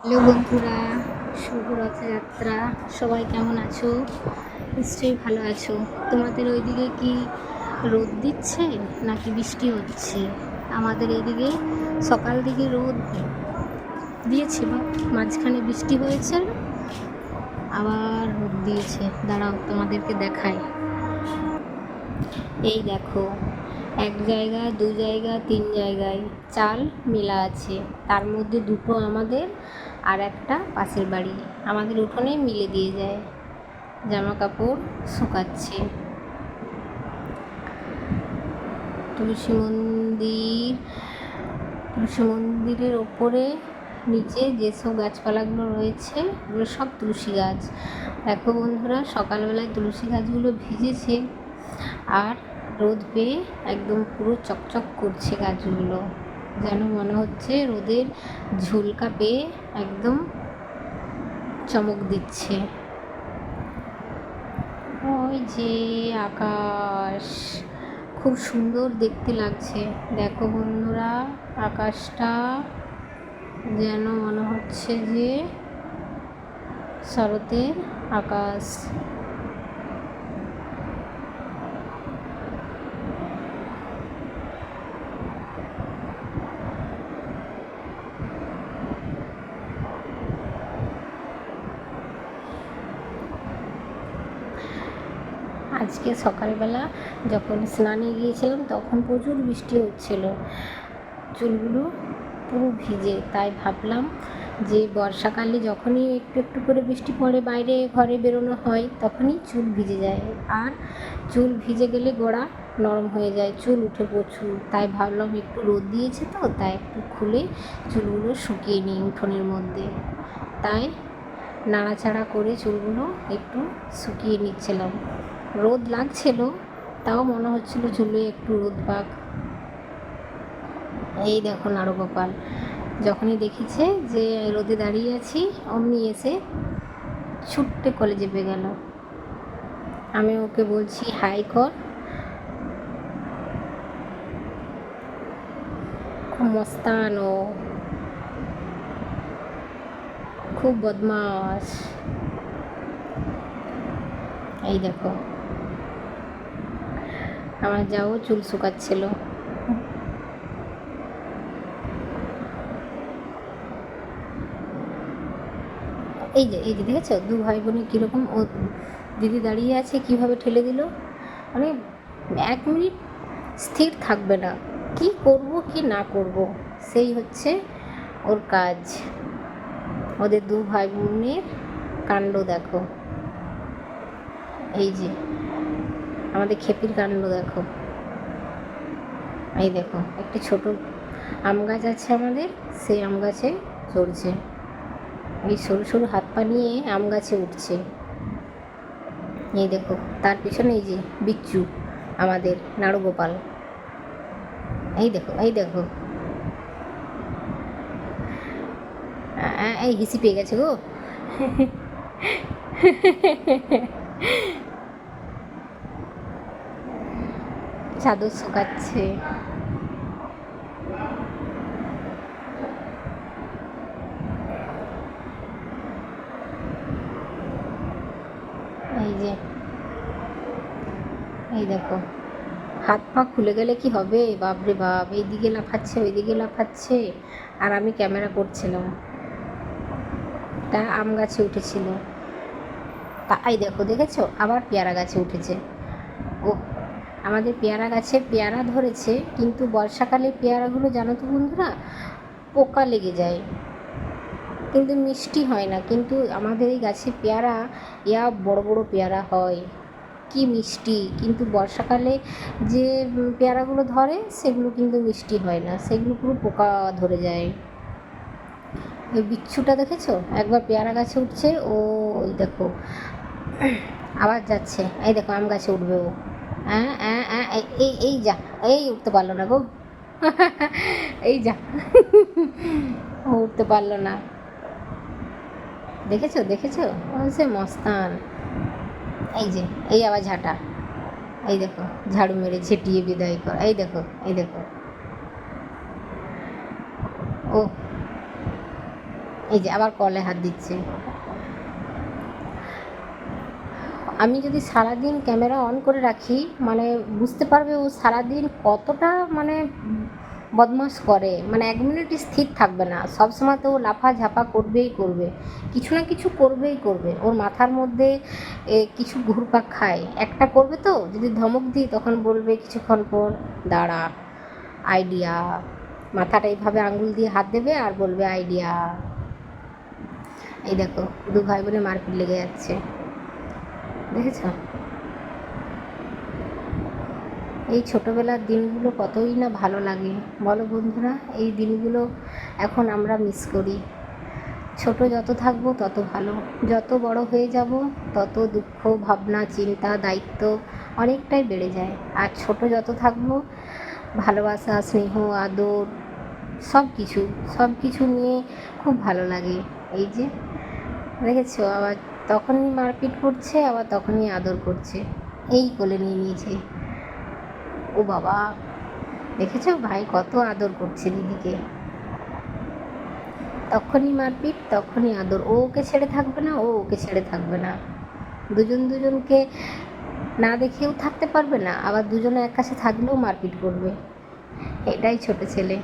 Hello বন্ধুরা, শুভ রথযাত্রা। সবাই কেমন আছো? নিশ্চয়ই ভালো আছো। তোমাদের ওইদিকে কি রোদ দিচ্ছে নাকি বৃষ্টি হচ্ছে? আমাদের এইদিকে সকাল দিকে রোদ দিয়েছিল মাঝখানে বৃষ্টি হয়েছে, আবার রোদ দিয়েছে। দাঁড়াও তোমাদেরকে দেখায় এই দেখো এক জায়গা, দু জায়গা, তিন জায়গায় চাল মেলা আছে। তার মধ্যে দুটো আমাদের আর একটা পাশের বাড়ি। আমাদের উঠোনে মিলে দিয়ে যায়। জামা কাপড় শুকাচ্ছে। তুলসী মন্দির, তুলসী মন্দিরের ওপরে নিচে যেসব গাছপালাগুলো রয়েছে, ওগুলো সব তুলসী গাছ। দেখো বন্ধুরা, সকালবেলায় তুলসী গাছগুলো ভিজেছে। আর রোদ পেয়ে একদম পুরো চকচক করছে গাছগুলো। যেন মনে হচ্ছে রোদের ঝুলকা পেয়ে একদম চমক দিচ্ছে। ওই যে আকাশ, খুব সুন্দর দেখতে লাগছে। দেখো বন্ধুরা, আকাশটা যেন মনে হচ্ছে যে শরতের আকাশ। আজকে সকালবেলা যখন স্নানে গিয়েছিলাম, তখন প্রচুর বৃষ্টি হচ্ছিল। চুলগুলো পুরো ভিজে, তাই ভাবলাম যে বর্ষাকালে যখনই একটু একটু করে বৃষ্টি পড়ে, বাইরে ঘরে বেরোনো হয়, তখনই চুল ভিজে যায়। আর চুল ভিজে গেলে গোড়া নরম হয়ে যায়, চুল উঠে প্রচুর। তাই ভাবলাম একটু রোদ দিয়েছে তো, তাই একটু খুলে চুলগুলো শুকিয়ে নিই উঠোনের মধ্যে। তাই নাড়াচাড়া করে চুলগুলো একটু শুকিয়ে নিচ্ছিলাম। রোদ লাগছিল, তাও মনে হচ্ছিল চুলে একটু রোদ পাক এই দেখো নাড়ুগোপাল যখনই দেখেছে যে রোদে দাঁড়িয়ে আছি, অমনি এসে ছুট্টে কলেজে পেয়ে গেল। আমি ওকে বলছি, হাই, কর। খুব মস্তান ও। খুব বদমাস এই দেখো। আমার যাও চুল শুকাচ্ছিল। এই যে এই যে দেখেছ? দু ভাই বোনে কীরকম ও দিদি দাঁড়িয়ে আছে, কীভাবে ঠেলে দিল? মানে এক মিনিট স্থির থাকবে না। কি করব, কি না করব? সেই হচ্ছে ওর কাজ। ওদের দু ভাই বোনের কাণ্ড দেখো। এই যে। আমাদের খেপির কাণ্ড দেখো। এই দেখো, একটা ছোট আম গাছ আছে আমাদের, সেই আম গাছে চড়ছে এই সরু সরু হাত পা নিয়ে আম গাছে উঠছে। এই দেখো, তার পিছনে এই যে বিচ্ছু আমাদের নাড়ুগোপাল। এই দেখো এই দেখো। এই হিসি পেয়ে গেছে গো। চাদর শুকাচ্ছে। এই যে, এই দেখো, হাত পা খুলে গেলে কি হবে? বাপরে বাপ, এইদিকে লাফাচ্ছে, ওইদিকে লাফাচ্ছে। আর আমি ক্যামেরা করছিলাম। তা আম গাছে উঠেছিল। তা এই দেখো, দেখেছ? আবার পেয়ারা গাছে উঠেছে। আমাদের পেয়ারা গাছে পেয়ারা ধরেছে, কিন্তু বর্ষাকালে পেয়ারাগুলো জানো তো বন্ধুরা, পোকা লেগে যায়। কিন্তু মিষ্টি হয় না, কিন্তু আমাদের এই গাছে পেয়ারা, ইয়া বড় বড় পেয়ারা হয়। কি মিষ্টি! কিন্তু বর্ষাকালে যে পেয়ারাগুলো ধরে, সেগুলো কিন্তু মিষ্টি হয় না, সেগুলো পুরো পোকা ধরে যায়। ওই বিচ্ছুটা দেখেছ? একবার পেয়ারা গাছে উঠছে, ও ওই দেখো, আবার যাচ্ছে। এই দেখো, আম গাছে উঠবে ও। এই- এই এই যা, এই উঠতে পারল না গো। এই যা উঠতে পারল না। দেখেছ দেখেছ? সে মস্তান। এই যে, এই আবার ঝাঁটা। এই দেখো, ঝাড়ু মেরে ছেটিয়ে বিদায় কর। এই দেখো এই দেখো। ও, এই যে, আবার কলে হাত দিচ্ছে। আমি যদি সারাদিন ক্যামেরা অন করে রাখি মানে বুঝতে পারবে ও সারাদিন কতটা মানে বদমাস করে। মানে এক মিনিট স্থির থাকবে না। সবসময় তো ও লাফা ঝাপা করবেই করবে। কিছু না কিছু করবেই করবে। ওর মাথার মধ্যে কিছু ঘুরপাক খায়। একটা করবে তো? যদি ধমক দিই, তখন বলবে কিছুক্ষণ পর, দাঁড়া আইডিয়া মাথাটা এইভাবে আঙুল দিয়ে হাত দেবে আর বলবে আইডিয়া এই দেখো, দু ভাই বোনে মারপিট লেগে যাচ্ছে। দেখেছ? এই ছোটোবেলার দিনগুলো কতই না ভালো লাগে। বলো বন্ধুরা, এই দিনগুলো এখন আমরা মিস করি। ছোট যত থাকব তত ভালো। যত বড় হয়ে যাব, তত দুঃখ, ভাবনা, চিন্তা, দায়িত্ব অনেকটাই বেড়ে যায়। আর ছোট যত থাকব, ভালোবাসা, স্নেহ, আদর সব কিছু সব কিছু নিয়ে খুব ভালো লাগে। এই যে, দেখেছ? আবার তখনই মারপিট করছে, আবার তখনই আদর করছে। এই কোলে নিয়ে নিয়েছে। ও বাবা, দেখেছ ভাই কত আদর করছে দিদিকে? তখনই মারপিট, তখনই আদর। ও ওকে ছেড়ে থাকবে না, ও ওকে ছেড়ে থাকবে না। দুজন দুজনকে না দেখেও থাকতে পারবে না, আবার দুজনে এক কাছে থাকলেও মারপিট করবে। এটাই ছোট ছেলে।